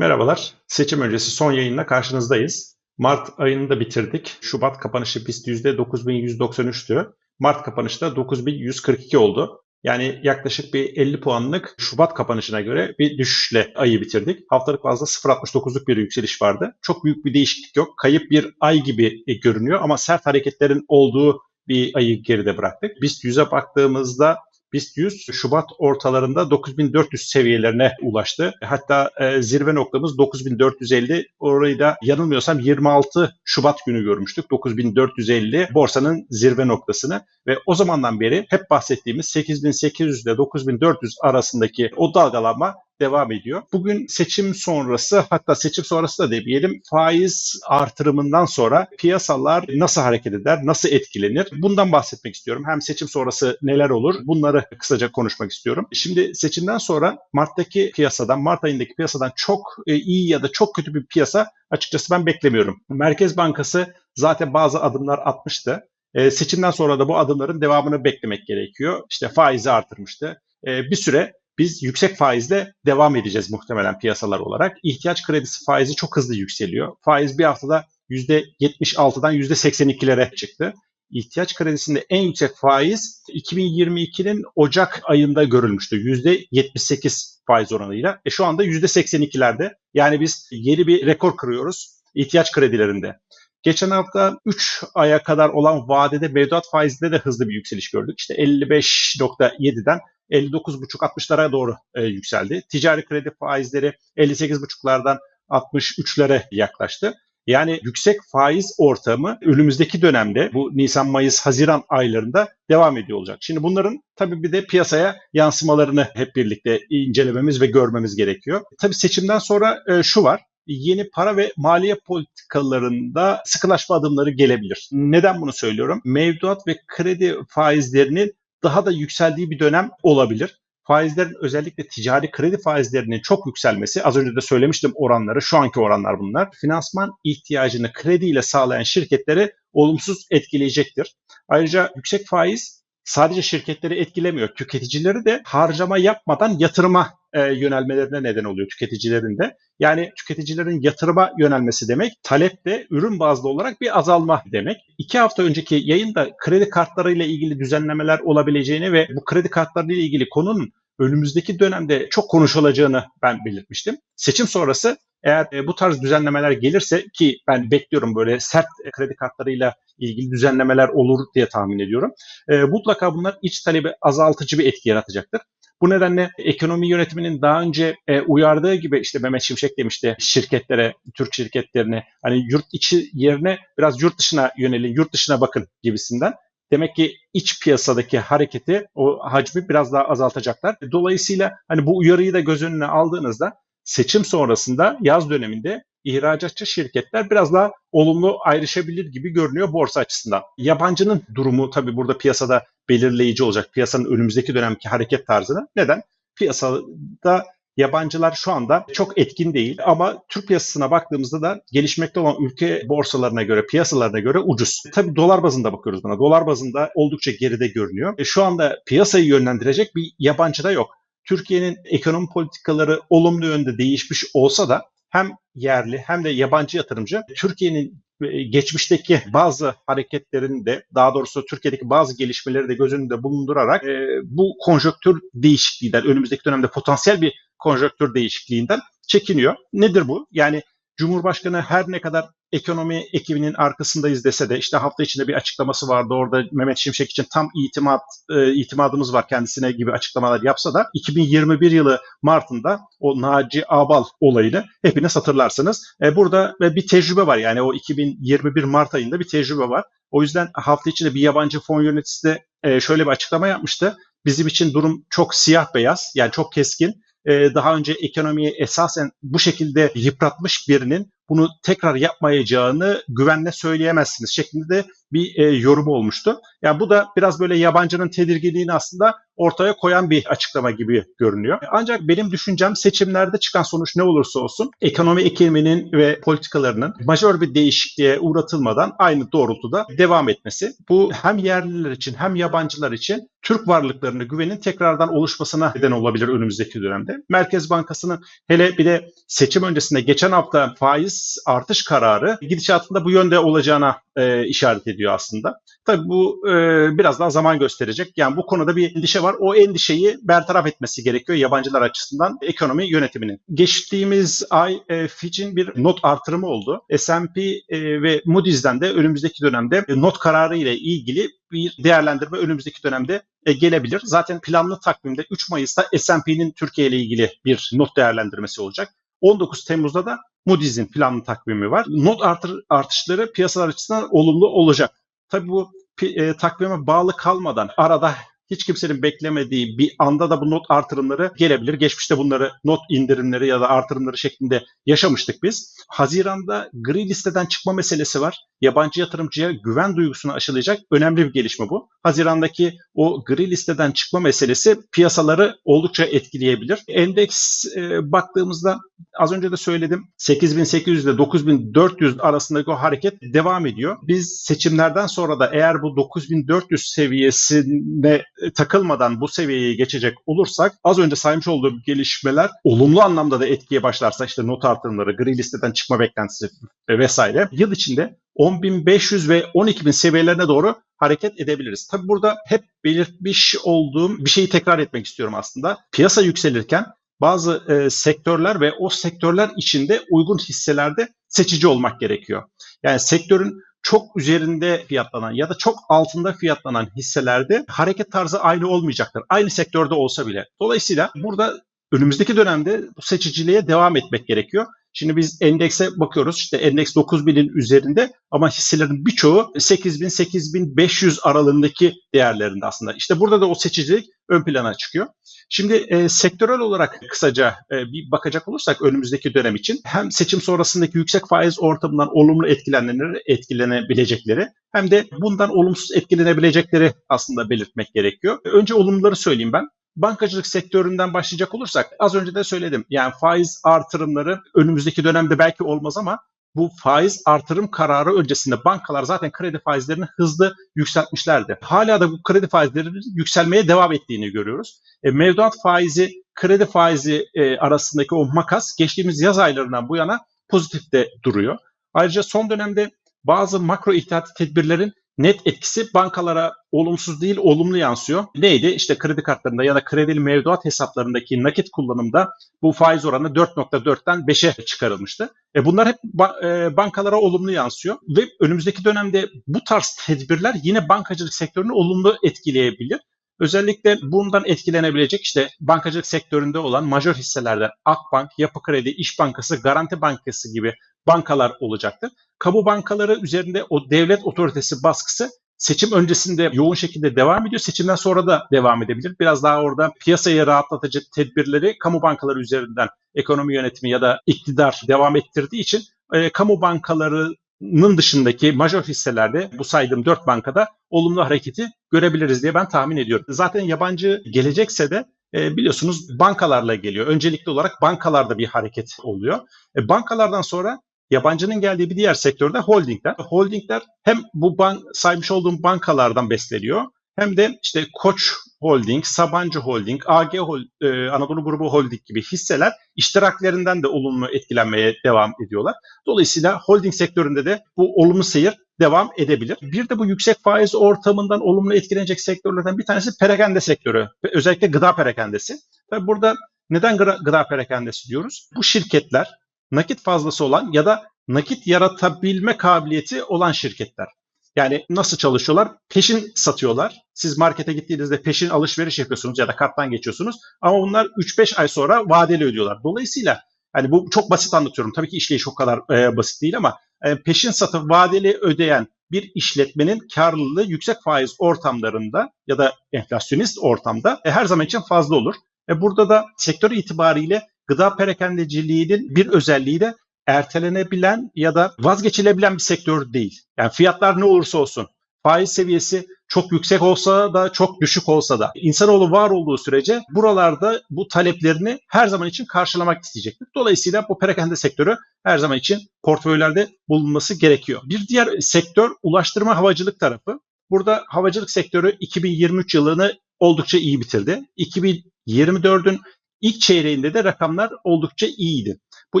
Merhabalar. Seçim öncesi son yayınla karşınızdayız. Mart ayını da bitirdik. Şubat kapanışı BIST %9193'tü. Mart kapanışı da 9142 oldu. Yani yaklaşık bir 50 puanlık Şubat kapanışına göre bir düşüşle ayı bitirdik. Haftalık bazda 0.69'luk bir yükseliş vardı. Çok büyük bir değişiklik yok. Kayıp bir ay gibi e, görünüyor ama sert hareketlerin olduğu bir ayı geride bıraktık. BIST 100'e baktığımızda BIST 100 Şubat ortalarında 9400 seviyelerine ulaştı. Hatta e, zirve noktamız 9450. Orayı da yanılmıyorsam 26 Şubat günü görmüştük. 9450 borsanın zirve noktasını ve o zamandan beri hep bahsettiğimiz 8800 ile 9400 arasındaki o dalgalanma devam ediyor. Bugün seçim sonrası hatta seçim sonrası da demeyelim faiz artırımından sonra piyasalar nasıl hareket eder, nasıl etkilenir? Bundan bahsetmek istiyorum. Hem seçim sonrası neler olur bunları kısaca konuşmak istiyorum. Şimdi seçimden sonra Mart'taki piyasadan, Mart ayındaki piyasadan çok e, iyi ya da çok kötü bir piyasa açıkçası ben beklemiyorum. Merkez Bankası zaten bazı adımlar atmıştı. E, seçimden sonra da bu adımların devamını beklemek gerekiyor. İşte faizi artırmıştı. E, bir süre biz yüksek faizle devam edeceğiz muhtemelen piyasalar olarak. İhtiyaç kredisi faizi çok hızlı yükseliyor. Faiz bir haftada %76'dan %82'lere çıktı. İhtiyaç kredisinde en yüksek faiz 2022'nin Ocak ayında görülmüştü. %78 faiz oranıyla. E şu anda %82'lerde. Yani biz yeni bir rekor kırıyoruz ihtiyaç kredilerinde. Geçen hafta 3 aya kadar olan vadede mevduat faizinde de hızlı bir yükseliş gördük. İşte 55.7'den 59.5-60'lara doğru e, yükseldi. Ticari kredi faizleri 58.5'lardan 63'lere yaklaştı. Yani yüksek faiz ortamı önümüzdeki dönemde bu Nisan, Mayıs, Haziran aylarında devam ediyor olacak. Şimdi bunların tabii bir de piyasaya yansımalarını hep birlikte incelememiz ve görmemiz gerekiyor. Tabii seçimden sonra e, şu var yeni para ve maliye politikalarında sıkılaşma adımları gelebilir. Neden bunu söylüyorum? Mevduat ve kredi faizlerinin daha da yükseldiği bir dönem olabilir. Faizlerin özellikle ticari kredi faizlerinin çok yükselmesi, az önce de söylemiştim oranları, şu anki oranlar bunlar. Finansman ihtiyacını krediyle sağlayan şirketleri olumsuz etkileyecektir. Ayrıca yüksek faiz sadece şirketleri etkilemiyor. Tüketicileri de harcama yapmadan yatırıma e, yönelmelerine neden oluyor tüketicilerin de. Yani tüketicilerin yatırıma yönelmesi demek, talepte ürün bazlı olarak bir azalma demek. İki hafta önceki yayında kredi kartlarıyla ilgili düzenlemeler olabileceğini ve bu kredi kartlarıyla ilgili konunun önümüzdeki dönemde çok konuşulacağını ben belirtmiştim. Seçim sonrası eğer e, bu tarz düzenlemeler gelirse ki ben bekliyorum böyle sert kredi kartlarıyla ilgili düzenlemeler olur diye tahmin ediyorum. E, mutlaka bunlar iç talebi azaltıcı bir etki yaratacaktır. Bu nedenle ekonomi yönetiminin daha önce e, uyardığı gibi işte Mehmet Şimşek demişti şirketlere, Türk şirketlerine hani yurt içi yerine biraz yurt dışına yönelin, yurt dışına bakın gibisinden. Demek ki iç piyasadaki hareketi, o hacmi biraz daha azaltacaklar. Dolayısıyla hani bu uyarıyı da göz önüne aldığınızda seçim sonrasında yaz döneminde ihracatçı şirketler biraz daha olumlu ayrışabilir gibi görünüyor borsa açısından. Yabancının durumu tabii burada piyasada belirleyici olacak. Piyasanın önümüzdeki dönemki hareket tarzını. Neden? Piyasada yabancılar şu anda çok etkin değil ama Türk piyasasına baktığımızda da gelişmekte olan ülke borsalarına göre, piyasalarına göre ucuz. Tabii dolar bazında bakıyoruz buna. Dolar bazında oldukça geride görünüyor. E şu anda piyasayı yönlendirecek bir yabancı da yok. Türkiye'nin ekonomi politikaları olumlu yönde değişmiş olsa da hem yerli hem de yabancı yatırımcı Türkiye'nin e, geçmişteki bazı hareketlerin de daha doğrusu Türkiye'deki bazı gelişmeleri de göz önünde bulundurarak e, bu konjöktür değişikliğinden önümüzdeki dönemde potansiyel bir konjöktür değişikliğinden çekiniyor. Nedir bu? Yani Cumhurbaşkanı her ne kadar ekonomi ekibinin arkasındayız dese de işte hafta içinde bir açıklaması vardı orada Mehmet Şimşek için tam itimat e, itimadımız var kendisine gibi açıklamalar yapsa da 2021 yılı Mart'ında o Naci Abal olayını hepiniz hatırlarsınız. E, burada bir tecrübe var yani o 2021 Mart ayında bir tecrübe var. O yüzden hafta içinde bir yabancı fon yöneticisi de e, şöyle bir açıklama yapmıştı. Bizim için durum çok siyah beyaz yani çok keskin e, daha önce ekonomiyi esasen bu şekilde yıpratmış birinin bunu tekrar yapmayacağını güvenle söyleyemezsiniz şeklinde de bir e, yorumu olmuştu. Yani bu da biraz böyle yabancının tedirginliğini aslında ortaya koyan bir açıklama gibi görünüyor. Ancak benim düşüncem seçimlerde çıkan sonuç ne olursa olsun ekonomi ekiminin ve politikalarının majör bir değişikliğe uğratılmadan aynı doğrultuda devam etmesi. Bu hem yerliler için hem yabancılar için Türk varlıklarını güvenin tekrardan oluşmasına neden olabilir önümüzdeki dönemde. Merkez Bankası'nın hele bir de seçim öncesinde geçen hafta faiz artış kararı gidişatında bu yönde olacağına e, işaret ediyor aslında. Tabii bu e, biraz daha zaman gösterecek. Yani bu konuda bir endişe var. O endişeyi bertaraf etmesi gerekiyor yabancılar açısından ekonomi yönetiminin. Geçtiğimiz ay e, Fitch'in bir not artırımı oldu. S&P e, ve Moody's'den de önümüzdeki dönemde not kararı ile ilgili bir değerlendirme önümüzdeki dönemde e, gelebilir. Zaten planlı takvimde 3 Mayıs'ta S&P'nin Türkiye ile ilgili bir not değerlendirmesi olacak. 19 Temmuz'da da Moody's'in planlı takvimi var. Not artır, artışları piyasalar açısından olumlu olacak. Tabii bu e, takvime bağlı kalmadan arada hiç kimsenin beklemediği bir anda da bu not artırımları gelebilir. Geçmişte bunları not indirimleri ya da artırımları şeklinde yaşamıştık biz. Haziranda gri listeden çıkma meselesi var. Yabancı yatırımcıya güven duygusunu aşılayacak önemli bir gelişme bu. Hazirandaki o gri listeden çıkma meselesi piyasaları oldukça etkileyebilir. Endeks e, baktığımızda az önce de söyledim 8800 ile 9400 arasındaki o hareket devam ediyor. Biz seçimlerden sonra da eğer bu 9400 seviyesine takılmadan bu seviyeyi geçecek olursak az önce saymış olduğum gelişmeler olumlu anlamda da etkiye başlarsa işte not artırımları, gri listeden çıkma beklentisi vesaire yıl içinde 10.500 ve 12.000 seviyelerine doğru hareket edebiliriz. Tabi burada hep belirtmiş olduğum bir şeyi tekrar etmek istiyorum aslında. Piyasa yükselirken bazı e, sektörler ve o sektörler içinde uygun hisselerde seçici olmak gerekiyor. Yani sektörün çok üzerinde fiyatlanan ya da çok altında fiyatlanan hisselerde hareket tarzı aynı olmayacaktır. Aynı sektörde olsa bile. Dolayısıyla burada önümüzdeki dönemde bu seçiciliğe devam etmek gerekiyor. Şimdi biz endekse bakıyoruz işte endeks 9000'in üzerinde ama hisselerin birçoğu 8000-8500 aralığındaki değerlerinde aslında. İşte burada da o seçicilik ön plana çıkıyor. Şimdi e, sektörel olarak kısaca e, bir bakacak olursak önümüzdeki dönem için hem seçim sonrasındaki yüksek faiz ortamından olumlu etkilenenleri, etkilenebilecekleri hem de bundan olumsuz etkilenebilecekleri aslında belirtmek gerekiyor. Önce olumluları söyleyeyim ben. Bankacılık sektöründen başlayacak olursak az önce de söyledim. Yani faiz artırımları önümüzdeki dönemde belki olmaz ama bu faiz artırım kararı öncesinde bankalar zaten kredi faizlerini hızlı yükseltmişlerdi. Hala da bu kredi faizlerinin yükselmeye devam ettiğini görüyoruz. E, mevduat faizi, kredi faizi e, arasındaki o makas geçtiğimiz yaz aylarından bu yana pozitifte duruyor. Ayrıca son dönemde bazı makro ihtiyati tedbirlerin net etkisi bankalara olumsuz değil olumlu yansıyor. Neydi? İşte kredi kartlarında ya da kredili mevduat hesaplarındaki nakit kullanımda bu faiz oranı 4.4'ten 5'e çıkarılmıştı. E bunlar hep e, bankalara olumlu yansıyor ve önümüzdeki dönemde bu tarz tedbirler yine bankacılık sektörünü olumlu etkileyebilir. Özellikle bundan etkilenebilecek işte bankacılık sektöründe olan majör hisselerden Akbank, Yapı Kredi, İş Bankası, Garanti Bankası gibi bankalar olacaktır. Kamu bankaları üzerinde o devlet otoritesi baskısı seçim öncesinde yoğun şekilde devam ediyor. Seçimden sonra da devam edebilir. Biraz daha orada piyasayı rahatlatıcı tedbirleri kamu bankaları üzerinden ekonomi yönetimi ya da iktidar devam ettirdiği için e, kamu bankalarının dışındaki majör hisselerde bu saydığım dört bankada olumlu hareketi görebiliriz diye ben tahmin ediyorum. Zaten yabancı gelecekse de e, biliyorsunuz bankalarla geliyor. Öncelikli olarak bankalarda bir hareket oluyor. E, bankalardan sonra Yabancının geldiği bir diğer sektörde holdingler. Holdingler hem bu bank, saymış olduğum bankalardan besleniyor hem de işte Koç Holding, Sabancı Holding, AG Hol, e, Anadolu Grubu Holding gibi hisseler iştiraklerinden de olumlu etkilenmeye devam ediyorlar. Dolayısıyla holding sektöründe de bu olumlu seyir devam edebilir. Bir de bu yüksek faiz ortamından olumlu etkilenecek sektörlerden bir tanesi perakende sektörü. Özellikle gıda perakendesi. Tabii burada neden gıda, gıda perakendesi diyoruz? Bu şirketler nakit fazlası olan ya da nakit yaratabilme kabiliyeti olan şirketler. Yani nasıl çalışıyorlar? Peşin satıyorlar. Siz markete gittiğinizde peşin alışveriş yapıyorsunuz ya da karttan geçiyorsunuz. Ama bunlar 3-5 ay sonra vadeli ödüyorlar. Dolayısıyla hani bu çok basit anlatıyorum. Tabii ki işleyiş o kadar e, basit değil ama e, peşin satıp vadeli ödeyen bir işletmenin karlılığı yüksek faiz ortamlarında ya da enflasyonist ortamda e, her zaman için fazla olur. E, burada da sektör itibariyle gıda perakendeciliğinin bir özelliği de ertelenebilen ya da vazgeçilebilen bir sektör değil. Yani fiyatlar ne olursa olsun faiz seviyesi çok yüksek olsa da çok düşük olsa da insanoğlu var olduğu sürece buralarda bu taleplerini her zaman için karşılamak isteyecektir. Dolayısıyla bu perakende sektörü her zaman için portföylerde bulunması gerekiyor. Bir diğer sektör ulaştırma havacılık tarafı. Burada havacılık sektörü 2023 yılını oldukça iyi bitirdi. 2024'ün ilk çeyreğinde de rakamlar oldukça iyiydi. Bu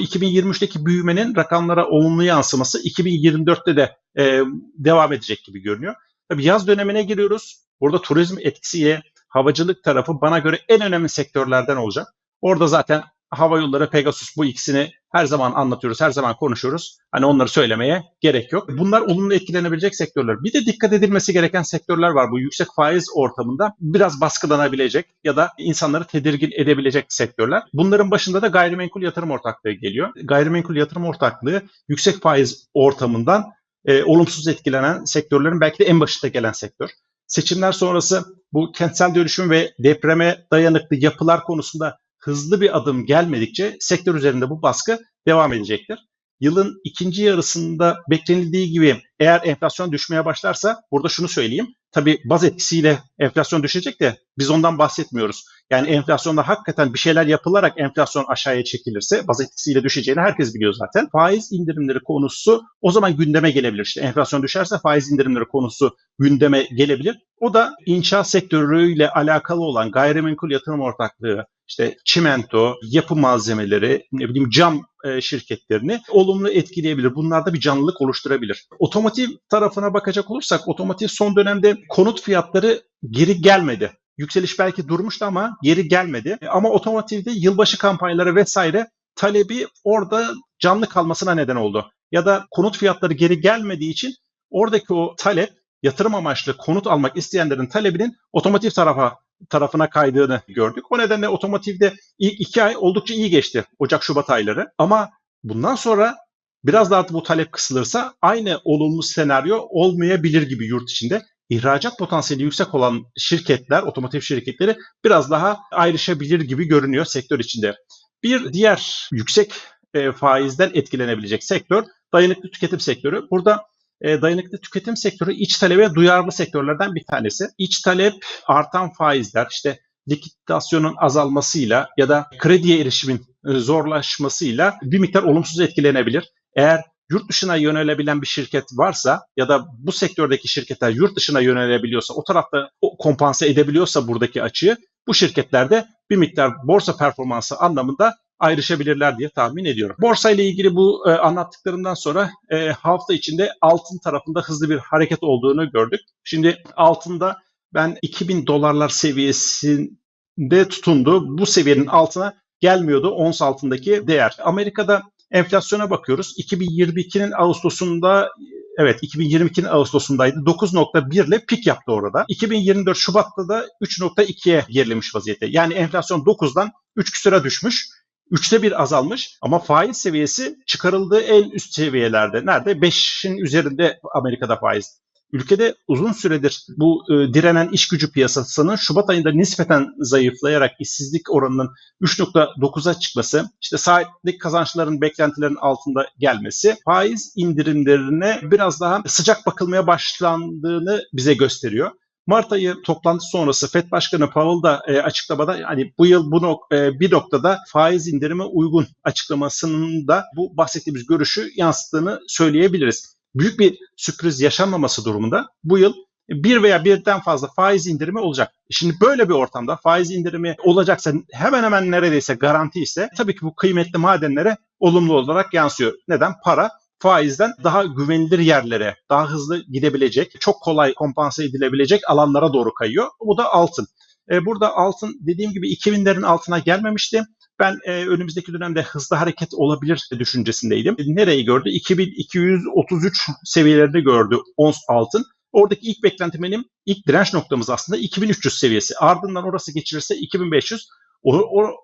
2023'teki büyümenin rakamlara olumlu yansıması 2024'te de e, devam edecek gibi görünüyor. Tabii yaz dönemine giriyoruz. Burada turizm etkisiyle havacılık tarafı bana göre en önemli sektörlerden olacak. Orada zaten hava yolları, Pegasus bu ikisini her zaman anlatıyoruz, her zaman konuşuyoruz. Hani onları söylemeye gerek yok. Bunlar olumlu etkilenebilecek sektörler. Bir de dikkat edilmesi gereken sektörler var. Bu yüksek faiz ortamında biraz baskılanabilecek ya da insanları tedirgin edebilecek sektörler. Bunların başında da gayrimenkul yatırım ortaklığı geliyor. Gayrimenkul yatırım ortaklığı yüksek faiz ortamından e, olumsuz etkilenen sektörlerin belki de en başında gelen sektör. Seçimler sonrası bu kentsel dönüşüm ve depreme dayanıklı yapılar konusunda hızlı bir adım gelmedikçe sektör üzerinde bu baskı devam edecektir. Yılın ikinci yarısında beklenildiği gibi eğer enflasyon düşmeye başlarsa burada şunu söyleyeyim. Tabii baz etkisiyle enflasyon düşecek de biz ondan bahsetmiyoruz. Yani enflasyonda hakikaten bir şeyler yapılarak enflasyon aşağıya çekilirse baz etkisiyle düşeceğini herkes biliyor zaten. Faiz indirimleri konusu o zaman gündeme gelebilir. İşte enflasyon düşerse faiz indirimleri konusu gündeme gelebilir. O da inşaat sektörüyle alakalı olan gayrimenkul yatırım ortaklığı, işte çimento, yapı malzemeleri, ne bileyim cam e, şirketlerini olumlu etkileyebilir. Bunlarda bir canlılık oluşturabilir. Otomotiv tarafına bakacak olursak otomotiv son dönemde konut fiyatları geri gelmedi. Yükseliş belki durmuştu ama geri gelmedi. E, ama otomotivde yılbaşı kampanyaları vesaire talebi orada canlı kalmasına neden oldu. Ya da konut fiyatları geri gelmediği için oradaki o talep yatırım amaçlı konut almak isteyenlerin talebinin otomotiv tarafa tarafına kaydığını gördük. O nedenle otomotivde ilk iki ay oldukça iyi geçti Ocak-Şubat ayları. Ama bundan sonra biraz daha bu talep kısılırsa aynı olumlu senaryo olmayabilir gibi yurt içinde. İhracat potansiyeli yüksek olan şirketler, otomotiv şirketleri biraz daha ayrışabilir gibi görünüyor sektör içinde. Bir diğer yüksek e, faizden etkilenebilecek sektör dayanıklı tüketim sektörü. Burada e, dayanıklı tüketim sektörü iç talebe duyarlı sektörlerden bir tanesi. İç talep artan faizler, işte likidasyonun azalmasıyla ya da krediye erişimin e, zorlaşmasıyla bir miktar olumsuz etkilenebilir. Eğer yurt dışına yönelebilen bir şirket varsa ya da bu sektördeki şirketler yurt dışına yönelebiliyorsa, o tarafta kompanse edebiliyorsa buradaki açığı bu şirketlerde bir miktar borsa performansı anlamında ayrışabilirler diye tahmin ediyorum. Borsa ile ilgili bu e, anlattıklarımdan sonra e, hafta içinde altın tarafında hızlı bir hareket olduğunu gördük. Şimdi altında ben 2000 dolarlar seviyesinde tutundu. Bu seviyenin altına gelmiyordu ons altındaki değer. Amerika'da enflasyona bakıyoruz. 2022'nin Ağustos'unda Evet 2022'nin Ağustos'undaydı. 9.1 ile pik yaptı orada. 2024 Şubat'ta da 3.2'ye gerilemiş vaziyette. Yani enflasyon 9'dan 3 küsüre düşmüş. Üçte bir azalmış ama faiz seviyesi çıkarıldığı en üst seviyelerde. Nerede? 5'in üzerinde Amerika'da faiz. Ülkede uzun süredir bu e, direnen iş gücü piyasasının Şubat ayında nispeten zayıflayarak işsizlik oranının 3.9'a çıkması, işte saatlik kazançların beklentilerin altında gelmesi, faiz indirimlerine biraz daha sıcak bakılmaya başlandığını bize gösteriyor. Mart ayı toplantı sonrası FED Başkanı Powell da e, açıklamada hani bu yıl bu nok- e, bir noktada faiz indirimi uygun açıklamasının da bu bahsettiğimiz görüşü yansıttığını söyleyebiliriz. Büyük bir sürpriz yaşanmaması durumunda bu yıl bir veya birden fazla faiz indirimi olacak. Şimdi böyle bir ortamda faiz indirimi olacaksa hemen hemen neredeyse garanti ise tabii ki bu kıymetli madenlere olumlu olarak yansıyor. Neden? Para faizden daha güvenilir yerlere, daha hızlı gidebilecek, çok kolay kompanse edilebilecek alanlara doğru kayıyor. Bu da altın. E, burada altın dediğim gibi 2000'lerin altına gelmemişti. Ben e, önümüzdeki dönemde hızlı hareket olabilir düşüncesindeydim. Nereyi gördü? 2233 seviyelerini gördü ons altın. Oradaki ilk beklenti benim ilk direnç noktamız aslında 2300 seviyesi. Ardından orası geçirirse 2500,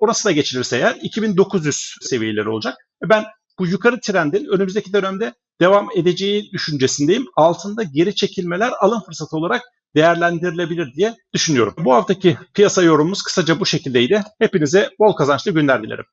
orası da geçirirse eğer 2900 seviyeleri olacak. Ben bu yukarı trendin önümüzdeki dönemde devam edeceği düşüncesindeyim. Altında geri çekilmeler alım fırsatı olarak değerlendirilebilir diye düşünüyorum. Bu haftaki piyasa yorumumuz kısaca bu şekildeydi. Hepinize bol kazançlı günler dilerim.